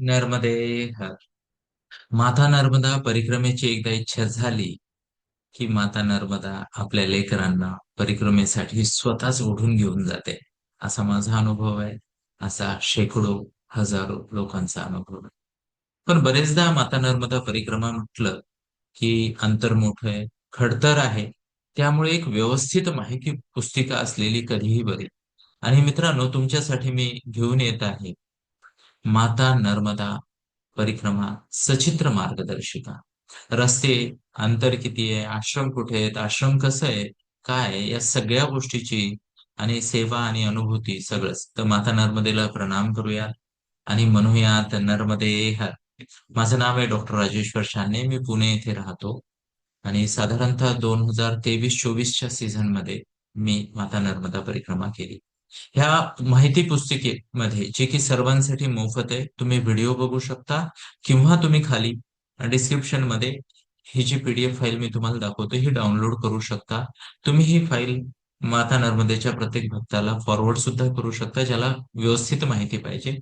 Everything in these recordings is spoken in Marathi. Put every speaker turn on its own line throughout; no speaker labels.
नर्मदे हर. माता नर्मदा परिक्रमेची एकदा इच्छा झाली की माता नर्मदा आपल्या लेकरांना परिक्रमेसाठी स्वतःच ओढून घेऊन जाते. असा माझा अनुभव आहे. असा शेकडो हजारो लोकांचा अनुभव आहे. पण बरेचदा माता नर्मदा परिक्रमा म्हटलं की अंतर मोठं आहे खडतर आहे. त्यामुळे एक व्यवस्थित माहिती पुस्तिका असलेली कधीही बरी. आणि मित्रांनो तुमच्यासाठी मी घेऊन येत आहे माता नर्मदा परिक्रमा सचित्र मार्गदर्शिका. रस्ते अंतर किती आहे आश्रम कुठे आहेत आश्रम कसं आहे काय या सगळ्या गोष्टीची आणि सेवा आणि अनुभूती सगळंच. तर माता नर्मदेला प्रणाम करूयात आणि म्हणूयात नर्मदे हर. माझं नाव आहे डॉक्टर राजेश्वर शाने. मी पुणे येथे राहतो आणि साधारणतः दोन हजार तेवीस चोवीसच्या सीझनमध्ये मी माता नर्मदा परिक्रमा केली. ह्या माहिती पुस्तिकेमध्ये जे की सर्वांसाठी मोफत आहे तुम्ही व्हिडिओ बघू शकता किंवा तुम्ही खाली डिस्क्रिप्शनमध्ये ही जी पीडीएफ फाईल मी तुम्हाला दाखवतो ही डाउनलोड करू शकता. तुम्ही ही फाईल माता नर्मदेच्या प्रत्येक भक्ताला फॉरवर्ड सुद्धा करू शकता ज्याला व्यवस्थित माहिती पाहिजे.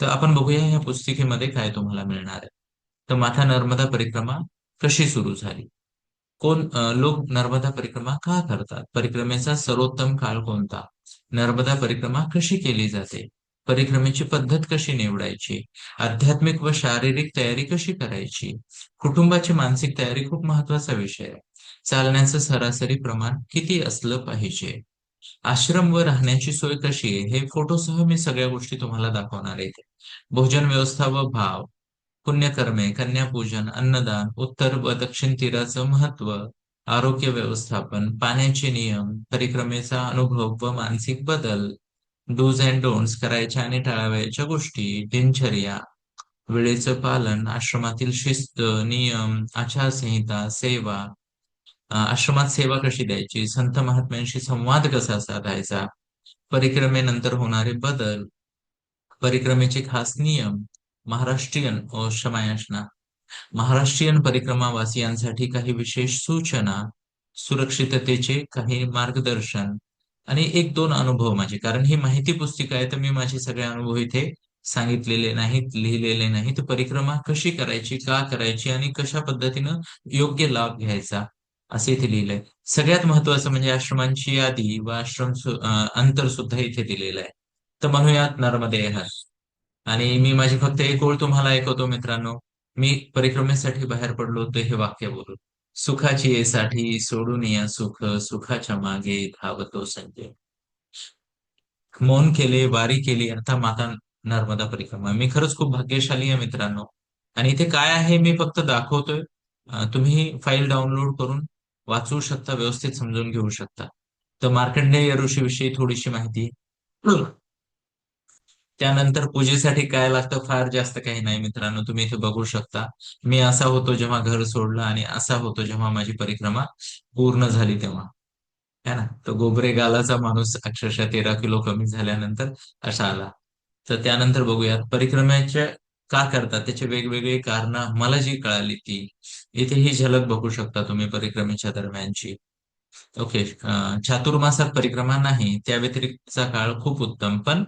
तर आपण बघूया या पुस्तिकेमध्ये काय तुम्हाला मिळणार आहे. तर माता नर्मदा परिक्रमा कशी सुरू झाली? कोण लोक नर्मदा परिक्रमा का करतात? परिक्रमेचा सर्वोत्तम काळ कोणता? नर्मदा परिक्रमा कशी केली जाते? परिक्रमेची पद्धत कशी निवडायची? आध्यात्मिक व शारीरिक तयारी कशी करायची? कुटुंबाची मानसिक तयारी खूप महत्त्वाचा विषय आहे. चालण्याचं सरासरी प्रमाण किती असलं पाहिजे? आश्रम व राहण्याची सोय कशी आहे? हे फोटोसह मी सगळ्या गोष्टी तुम्हाला दाखवणार आहे. भोजन व्यवस्था व भाव पुण्यकर्मे कन्यापूजन अन्नदान उत्तर व दक्षिण तीराचं महत्त्व आरोग्य व्यवस्थापन पाण्याचे नियम परिक्रमेचा अनुभव व मानसिक बदल डूज अँड डोंट्स करायच्या आणि टाळावयाच्या गोष्टी दिनचर्या वेळेचं पालन आश्रमातील शिस्त नियम आचारसंहिता सेवा आश्रमात सेवा कशी द्यायची संत महात्म्यांशी संवाद कसा साधायचा परिक्रमेनंतर होणारे बदल परिक्रमेचे खास नियम महाराष्ट्रीयन ओ शमायाशना महाराष्ट्रीयन परिक्रमावासियांसाठी काही विशेष सूचना सुरक्षिततेचे काही मार्गदर्शन आणि एक दोन अनुभव माझे. कारण ही माहिती पुस्तिका आहे तर मी माझे सगळे अनुभव इथे सांगितलेले नाहीत लिहिलेले नाहीत. परिक्रमा कशी करायची का करायची आणि कशा पद्धतीनं योग्य लाभ घ्यायचा असे इथे लिहिलंय. सगळ्यात महत्वाचं म्हणजे आश्रमांची यादी व आश्रम अंतर सुद्धा इथे दिलेलं आहे. तर म्हणूयात नर्मदे हर. आणि मी माझी फक्त एक ओळ तुम्हाला ऐकवतो मित्रांनो. मी परिक्रमेसाठी बाहेर पडलो होतो हे वाक्य बोलून. सुखाची येसाठी सोडून या सुख सुखाच्या मागे धावतो संजय. मौन केले वारी केली आता माता नर्मदा परिक्रमा. मी खरंच खूप भाग्यशाली आहे मित्रांनो. आणि इथे काय आहे मी फक्त दाखवतोय. तुम्ही फाईल डाउनलोड करून वाचू शकता व्यवस्थित समजून घेऊ शकता. तर मार्कंडेय ऋषीविषयी थोडीशी माहिती. त्यानंतर पूजेसाठी काय लागतं फार जास्त काही नाही मित्रांनो तुम्ही इथे बघू शकता. मी असा होतो जेव्हा घर सोडलं आणि असा होतो जेव्हा माझी परिक्रमा पूर्ण झाली तेव्हा. है ना? तो गोबरे गालाचा माणूस अक्षरशः तेरा किलो कमी झाल्यानंतर असा आला. तर त्यानंतर बघूयात परिक्रमेच्या का करतात? त्याचे वेगवेगळे कारण मला जी कळाली ती इथे ही झलक बघू शकता तुम्ही परिक्रमेच्या दरम्यानची. ओके चातुर्मासात परिक्रमा नाही त्या व्यतिरिक्तचा काळ खूप उत्तम पण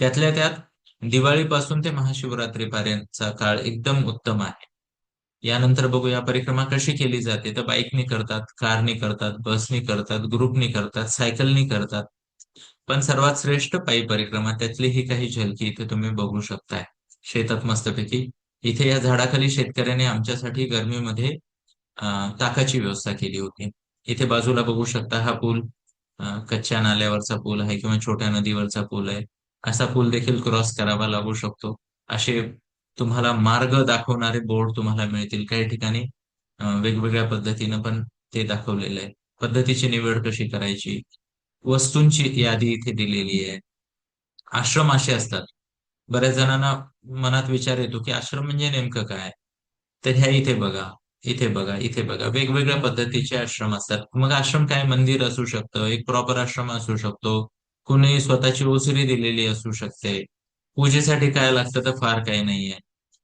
त्यातल्या त्यात दिवाळीपासून ते महाशिवरात्रीपर्यंतचा काळ एकदम उत्तम आहे. यानंतर बघूया परिक्रमा कशी केली जाते? तर बाईकनी करतात कारनी करतात बसनी करतात ग्रुपनी करतात सायकलनी करतात. पण सर्वात श्रेष्ठ पायी परिक्रमा त्यातली ही काही झलकी इथे तुम्ही बघू शकताय. शेतात मस्तपैकी इथे या झाडाखाली शेतकऱ्याने आमच्यासाठी गरमीमध्ये ताकाची व्यवस्था केली होती. इथे बाजूला बघू शकता हा पूल कच्च्या नाल्यावरचा पूल आहे किंवा छोट्या नदीवरचा पूल आहे. असा पूल देखील क्रॉस करावा लागू शकतो? असे तुम्हाला मार्ग दाखवणारे बोर्ड तुम्हाला मिळतील. काही ठिकाणी वेगवेगळ्या पद्धतीनं पण ते दाखवलेलं आहे. पद्धतीची निवड कशी करायची? वस्तूंची यादी इथे दिलेली आहे. आश्रम असे असतात. बऱ्याच जणांना मनात विचार येतो की आश्रम म्हणजे नेमकं काय? तर ह्या इथे बघा इथे बघा इथे बघा. वेगवेगळ्या पद्धतीचे आश्रम असतात. मग आश्रम काय? मंदिर असू शकतं एक प्रॉपर आश्रम असू शकतो. कुणी स्वतःची ओसरी दिलेली असू शकते. पूजेसाठी काय लागतं तर फार काही नाहीये.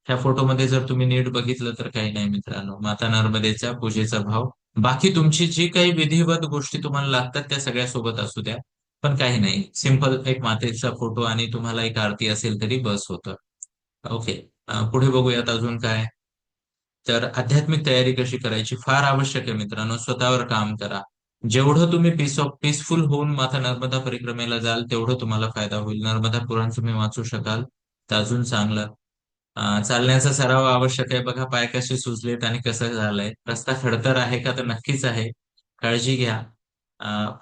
ह्या फोटोमध्ये जर तुम्ही नीट बघितलं तर काही नाही मित्रांनो. माता नर्मदेचा पूजेचा भाव. बाकी तुमची जी काही विधिवत गोष्टी तुम्हाला लागतात त्या सगळ्या सोबत असू द्या. पण काही नाही. सिंपल एक मातेचा फोटो आणि तुम्हाला एक आरती असेल तरी बस होतं. ओके. पुढे बघूयात अजून काय. तर आध्यात्मिक तयारी कशी करायची? फार आवश्यक आहे मित्रांनो. स्वतःवर काम करा. जेवढं तुम्ही पीस ऑफ पीसफुल होऊन माता नर्मदा परिक्रमेला जाल तेवढं तुम्हाला फायदा होईल. नर्मदा पुराण तुम्ही वाचू शकाल. तर अजून चांगलं. चालण्याचा सराव आवश्यक आहे. बघा पाय कसे सुजलेत आणि कसं झालंय. रस्ता खडतर आहे का? तर नक्कीच आहे. काळजी घ्या.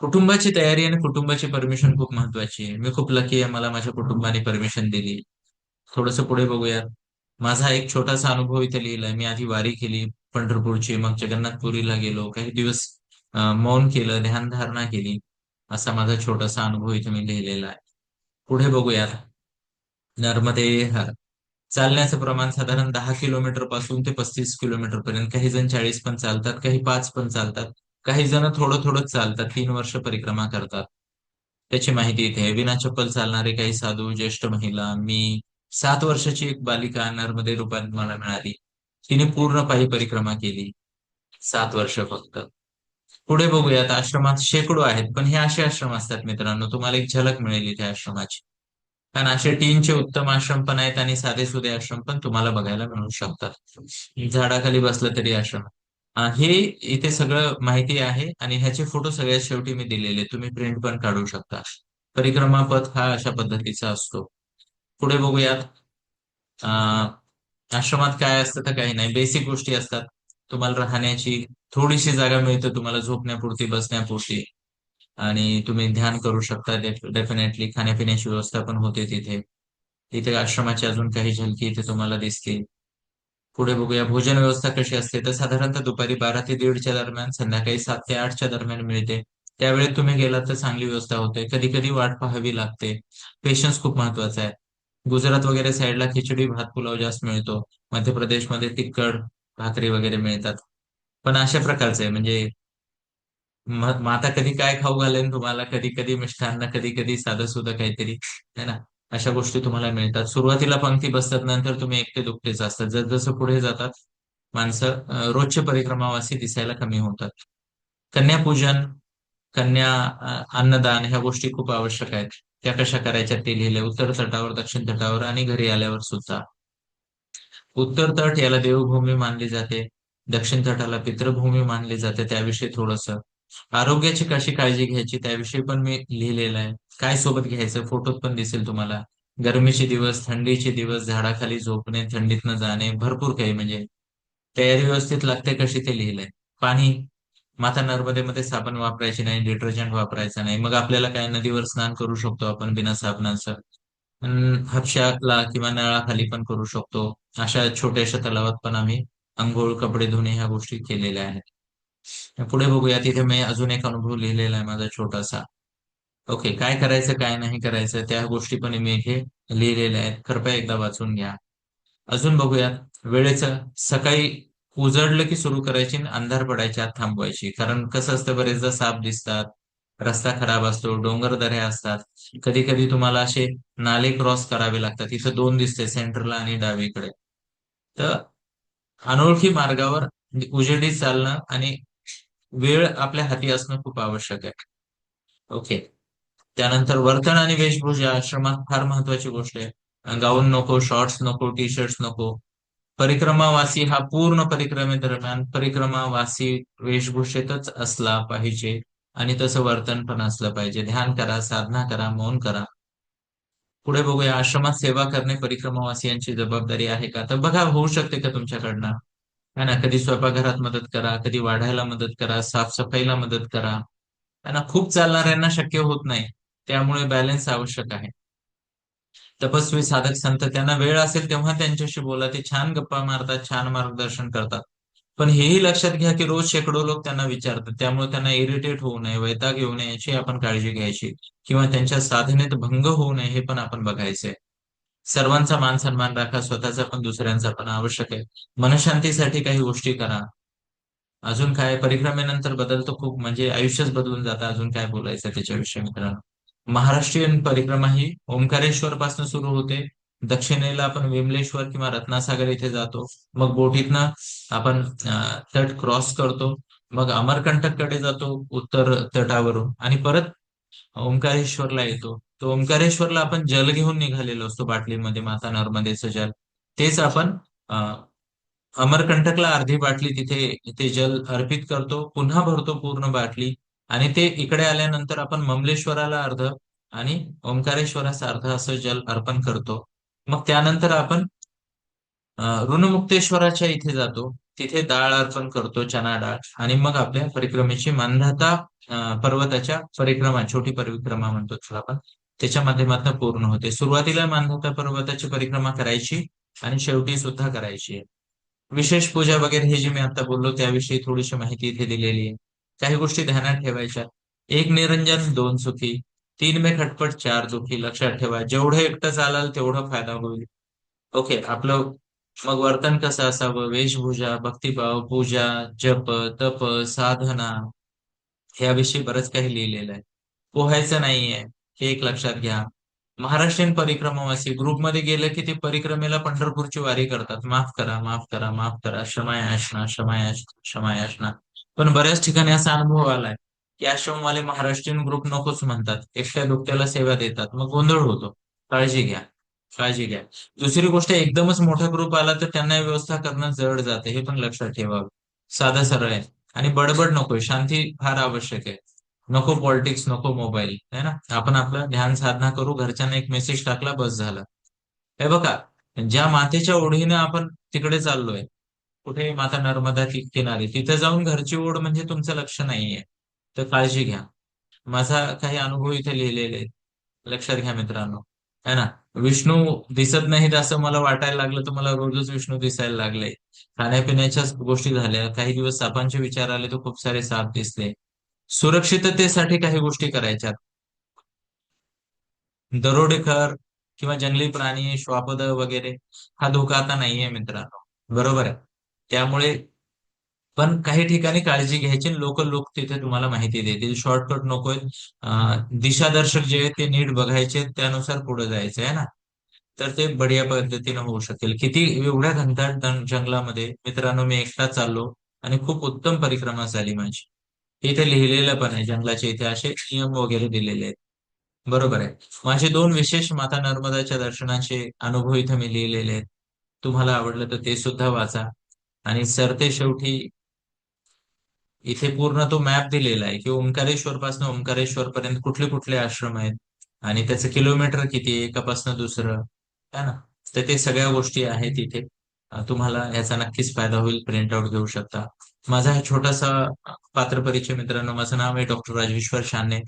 कुटुंबाची तयारी आणि कुटुंबाची परमिशन खूप महत्वाची आहे. मी खूप लकी आहे. मला माझ्या कुटुंबाने परमिशन दिली. थोडस पुढे बघूयात. माझा एक छोटासा अनुभव इथे लिहिलाय. मी आधी वारी केली पंढरपूरची. मग जगन्नाथपुरीला गेलो. काही दिवस मौन केलं ध्यानधारणा केली असा माझा छोटासा अनुभव इथे मी लिहिलेला आहे. पुढे बघूयात. नर्मदे हर. चालण्याचं प्रमाण साधारण दहा किलोमीटरपासून ते पस्तीस किलोमीटर पर्यंत. काही जण चाळीस पण चालतात काही पाच पण चालतात काही जण थोडं थोडं चालतात तीन वर्ष परिक्रमा करतात. त्याची माहिती इथे आहे. विना चप्पल चालणारे काही साधू ज्येष्ठ महिला मी सात वर्षाची एक बालिका नर्मदे रूपात मला मिळाली. तिने पूर्ण पायी परिक्रमा केली. सात वर्ष फक्त. पुढे बघूयात आश्रमात शेकडो आहेत पण हे असे आश्रम असतात मित्रांनो तुम्हाला एक झलक मिळेल इथे आश्रमाची. कारण असे टीनचे उत्तम आश्रम पण आहेत आणि साधे सुधे आश्रम पण तुम्हाला बघायला मिळू शकतात. झाडाखाली बसलं तरी आश्रम. हे इथे सगळं माहिती आहे आणि ह्याचे फोटो सगळ्यात शेवटी मी दिलेले तुम्ही प्रिंट पण काढू शकता. परिक्रमा पथ हा अशा पद्धतीचा असतो. पुढे बघूयात. आश्रमात काय असतं तर काही नाही बेसिक गोष्टी असतात. तुम्हाला राहण्याची थोडीशी जागा मिळते तुम्हाला झोपण्यापुरती बसण्यापुरती. आणि तुम्ही ध्यान करू शकता डेफिनेटली खाण्यापिण्याची व्यवस्था पण होते तिथे. इथे आश्रमाची अजून काही झलकी इथे तुम्हाला दिसतील. पुढे बघूया भोजन व्यवस्था कशी असते तर साधारणतः दुपारी बारा ते दीडच्या दरम्यान संध्याकाळी सात ते आठच्या दरम्यान मिळते. त्यावेळी तुम्ही गेलात तर चांगली व्यवस्था होते. कधी कधी वाट पाहावी लागते. पेशन्स खूप महत्त्वाचा आहे. गुजरात वगैरे साईडला खिचडी भात पुलाव जास्त मिळतो. मध्य प्रदेशमध्ये तिखट भाकरी वगैरे मिळतात. पण अशा प्रकारचं आहे. म्हणजे म- माता कधी काय खाऊ घालेन तुम्हाला? कधी कधी मिष्टान्न कधी कधी साधं सुधं काहीतरी है ना? अशा गोष्टी तुम्हाला मिळतात. सुरुवातीला पंक्ती बसतात नंतर तुम्ही एकटे दुकटेच असतात जसजसं पुढे जातात माणसं अं, रोजचे परिक्रमावासी दिसायला कमी होतात. कन्यापूजन कन्या अं, अन्नदान ह्या गोष्टी खूप आवश्यक आहेत. त्या कशा करायच्या ते लिहिले उत्तर तटावर दक्षिण तटावर आणि घरी आल्यावर सुद्धा. उत्तर तट याला देवभूमी मानली जाते. दक्षिण तटाला पितृभूमी मानली जाते. त्याविषयी थोडस. आरोग्याची कशी काळजी घ्यायची त्याविषयी पण मी लिहिलेलं आहे. काय सोबत घ्यायचं? फोटोत पण दिसेल तुम्हाला. गरमीचे दिवस थंडीचे दिवस झाडाखाली झोपणे थंडीतनं जाणे भरपूर काही म्हणजे. तयारी व्यवस्थित लागते कशी ते लिहिलंय. पाणी. माता नर्मदेमध्ये साबण वापरायची नाही डिटर्जंट वापरायचं नाही. मग आपल्याला काय? नदीवर स्नान करू शकतो आपण बिना साबणाचं. अन हापशाला किंवा नळाखाली पण करू शकतो. अशा छोट्याशा तलावात पण आम्ही आंघोळ कपडे धुणे ह्या गोष्टी केलेल्या आहेत. पुढे बघूया तिथे मी अजून एक अनुभव लिहिलेला आहे माझा छोटासा. ओके काय करायचं काय नाही करायचं त्या गोष्टी पण मी इथे लिहिलेल्या आहेत. कृपया एकदा वाचून घ्या. अजून बघूया वेळेचं सकाळी उजळलं की सुरू करायची आणि अंधार पडायच्या आत थांबवायची. कारण कसं असतं बरेचदा साप दिसतात रस्ता खराब असतो डोंगर दऱ्या असतात. कधी कधी तुम्हाला असे नाले क्रॉस करावे लागतात. इथं दोन दिसते सेंटरला आणि डावीकडे. तर अनोळखी मार्गावर म्हणजे उजेडी चालणं आणि वेळ आपल्या हाती असणं खूप आवश्यक आहे. ओके त्यानंतर वर्तन आणि वेशभूषा आश्रमात फार महत्वाची गोष्ट आहे. गाऊन नको शॉर्ट्स नको टी शर्ट्स नको. परिक्रमावासी हा पूर्ण परिक्रमेदरम्यान परिक्रमावासी वेशभूषेतच असला पाहिजे आणि तसं वर्तन पण असलं पाहिजे. ध्यान करा साधना करा मौन करा. पुढे बघूया. आश्रमात सेवा करणे परिक्रमावासियांची जबाबदारी आहे का? तर बघा होऊ शकते का तुमच्याकडनं? है ना? कधी स्वयंपाकघरात मदत करा कधी वाढायला मदत करा साफसफाईला मदत करा. है ना? खूप चालणाऱ्यांना शक्य होत नाही. त्यामुळे बॅलन्स आवश्यक आहे. तपस्वी साधक संत त्यांना वेळ असेल तेव्हा त्यांच्याशी बोला. ते छान गप्पा मारतात छान मार्गदर्शन करतात. पण हेही लक्षात घ्या की रोज शेकडो लोक त्यांना विचारतात. त्यामुळे त्यांना इरिटेट होऊ नये वैताग येऊ नये याची आपण काळजी घ्यायची. किंवा त्यांच्या साधनेत भंग होऊ नये हे पण आपण बघायचंय. सर्वांचा मान सन्मान राखा स्वतःचा पण दुसऱ्यांचा पण आवश्यक आहे. मनशांतीसाठी काही गोष्टी करा. अजून काय? परिक्रमेनंतर बदलतो खूप म्हणजे आयुष्यच बदलून जातं. अजून काय बोलायचं त्याच्याविषयी मित्रांनो? महाराष्ट्रीयन परिक्रमा ही ओंकारेश्वर पासून सुरू होते. दक्षिणेला आपण विमलेश्वर किंवा रत्नासागर इथे जातो. मग बोटीतनं आपण तट क्रॉस करतो. मग अमरकंटककडे जातो उत्तर तटावरून आणि परत ओंकारेश्वरला येतो. तो ओंकारेश्वरला आपण जल घेऊन निघालेलो असतो बाटलीमध्ये माता नर्मदेचं जल. तेच आपण अमरकंटकला अर्धी बाटली तिथे ते जल अर्पित करतो पुन्हा भरतो पूर्ण बाटली आणि ते इकडे आल्यानंतर आपण ममलेश्वराला अर्ध आणि ओंकारेश्वराचा अर्ध असं जल अर्पण करतो. मग त्यानंतर आपण ऋणमुक्तेश्वराच्या इथे जातो. तिथे डाळ अर्पण करतो चना डाळ. आणि मग आपल्या परिक्रमेची मानधाता पर्वताच्या परिक्रमा छोटी परिक्रमा म्हणतो त्याला आपण. त्याच्या माध्यमातून पूर्ण होते. सुरुवातीला मानधाता पर्वताची परिक्रमा करायची आणि शेवटी सुद्धा करायची. विशेष पूजा वगैरे हे जे मी आता बोललो त्याविषयी थोडीशी माहिती इथे दिलेली आहे. काही गोष्टी ध्यानात ठेवायच्या. एक निरंजन दोन सुखी. तीन में खटपट चार दुखी लक्षात ठेवा. जेवढं एकटं चालाल तेवढा फायदा होईल. ओके आपलं मग वर्तन कसं असावं? वेशभूषा भक्तिभाव पूजा जप तप साधना याविषयी बरंच काही लिहिलेलं आहे. पोहायचं नाहीये हे एक लक्षात घ्या. महाराष्ट्रीयन परिक्रमावासी ग्रुपमध्ये गेलं की ते परिक्रमेला पंढरपूरची वारी करतात. माफ करा माफ करा माफ करा. क्षमायाचना क्षमायाचना क्षमायाचना पण बऱ्याच ठिकाणी असा अनुभव आलाय. की आश्रमवाले महाराष्ट्रीयन ग्रुप नकोच म्हणतात. एकट्या दुकट्याला सेवा देतात. मग गोंधळ होतो. काळजी घ्या. काळजी घ्या. दुसरी गोष्ट एकदमच मोठा ग्रुप आला तर त्यांना व्यवस्था करणं जड जाते. हे पण लक्षात ठेवावं. साधा सरळ आहे. आणि बडबड नको शांती फार आवश्यक आहे. नको पॉलिटिक्स नको मोबाईल. है ना? आपण आपलं ध्यान साधना करू. घरच्यांना एक मेसेज टाकला बस झाला. हे बघा ज्या मातेच्या ओढीनं आपण तिकडे चाललोय कुठे माता नर्मदा किनारी तिथे जाऊन घरची ओढ म्हणजे तुमचं लक्ष नाहीये. तर काळजी घ्या. माझा काही अनुभव इथे लिहिलेले आहेत. लक्षात घ्या मित्रांनो. है ना? विष्णू दिसत नाहीत असं मला वाटायला लागलं तर मला रोजच विष्णू दिसायला लागले. खाण्यापिण्याच्या गोष्टी झाल्या. काही दिवस सापांचे विचार आले तर खूप सारे साप दिसले. सुरक्षिततेसाठी काही गोष्टी करायच्या दरोडेखर किंवा जंगली प्राणी श्वापद वगैरे हा धोका आता नाहीये मित्रांनो. बरोबर आहे. त्यामुळे पण काही ठिकाणी काळजी घ्यायची लोक लोक तिथे तुम्हाला माहिती देतील. शॉर्टकट नकोय. दिशादर्शक जे आहेत ते नीट बघायचे त्यानुसार पुढे जायचं आहे ना? तर ते बढिया पद्धतीने होऊ शकेल. किती एवढ्या घनदाट जंगलामध्ये मित्रांनो मी एकटा चाललो आणि खूप उत्तम परिक्रमा झाली माझी. इथे लिहिलेलं पण आहे जंगलाचे इथे असे नियम वगैरे दिलेले आहेत. बरोबर आहे. माझे दोन विशेष माता नर्मदाच्या दर्शनाचे अनुभव इथे मी लिहिलेले आहेत. तुम्हाला आवडलं तर ते सुद्धा वाचा. आणि सरते शेवटी इथे पूर्ण तो मॅप दिलेला आहे की ओंकारेश्वर पासून ओंकारेश्वर पर्यंत कुठले कुठले आश्रम आहेत आणि त्याचं किलोमीटर किती आहे एकापासून दुसरं है ना? तर ते सगळ्या गोष्टी आहेत इथे. तुम्हाला याचा नक्कीच फायदा होईल प्रिंट आउट घेऊ शकता. माझा हा छोटासा पात्र परिचय मित्रांनो माझं नाव आहे डॉक्टर राजेश्वर शाने.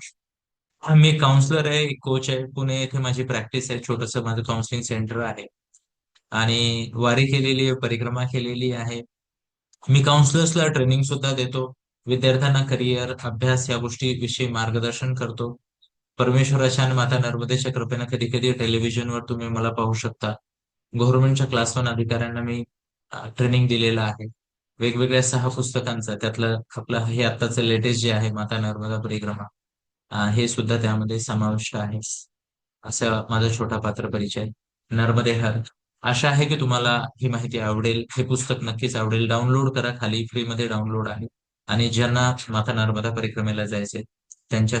मी काउन्सलर आहे कोच आहे. पुणे येथे माझी प्रॅक्टिस आहे छोटस माझं काउन्सिलिंग सेंटर आहे. आणि वारी केलेली आहे परिक्रमा केलेली आहे. मी काउन्सलर्सला ट्रेनिंग सुद्धा देतो. विद्यार्थ्यांना करिअर अभ्यास या गोष्टी विषयी मार्गदर्शन करतो. परमेश्वराच्या आणि माता नर्मदेच्या कृपेनं कधी कधी टेलिव्हिजनवर तुम्ही मला पाहू शकता. गव्हर्नमेंटच्या क्लास वन अधिकाऱ्यांना मी ट्रेनिंग दिलेलं आहे. वेगवेगळ्या सहा पुस्तकांचं त्यातलं आपलं हे आत्ताचं लेटेस्ट जे आहे माता नर्मदा परिक्रमा हे सुद्धा त्यामध्ये समाविष्ट आहे. असं माझा छोटा पात्र परिचय. नर्मदे हर. आशा आहे की तुम्हाला ही माहिती आवडेल. हे पुस्तक नक्कीच आवडेल. डाउनलोड करा. खाली फ्रीमध्ये डाउनलोड आहे. आणि ज्यांना माता नर्मदा परिक्रमेला जायचे त्यांच्या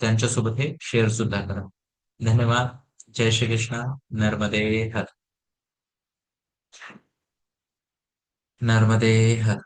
त्यांच्यासोबत हे शेअर सुद्धा करा. धन्यवाद. जय श्री कृष्ण. नर्मदे हर. नर्मदे हर.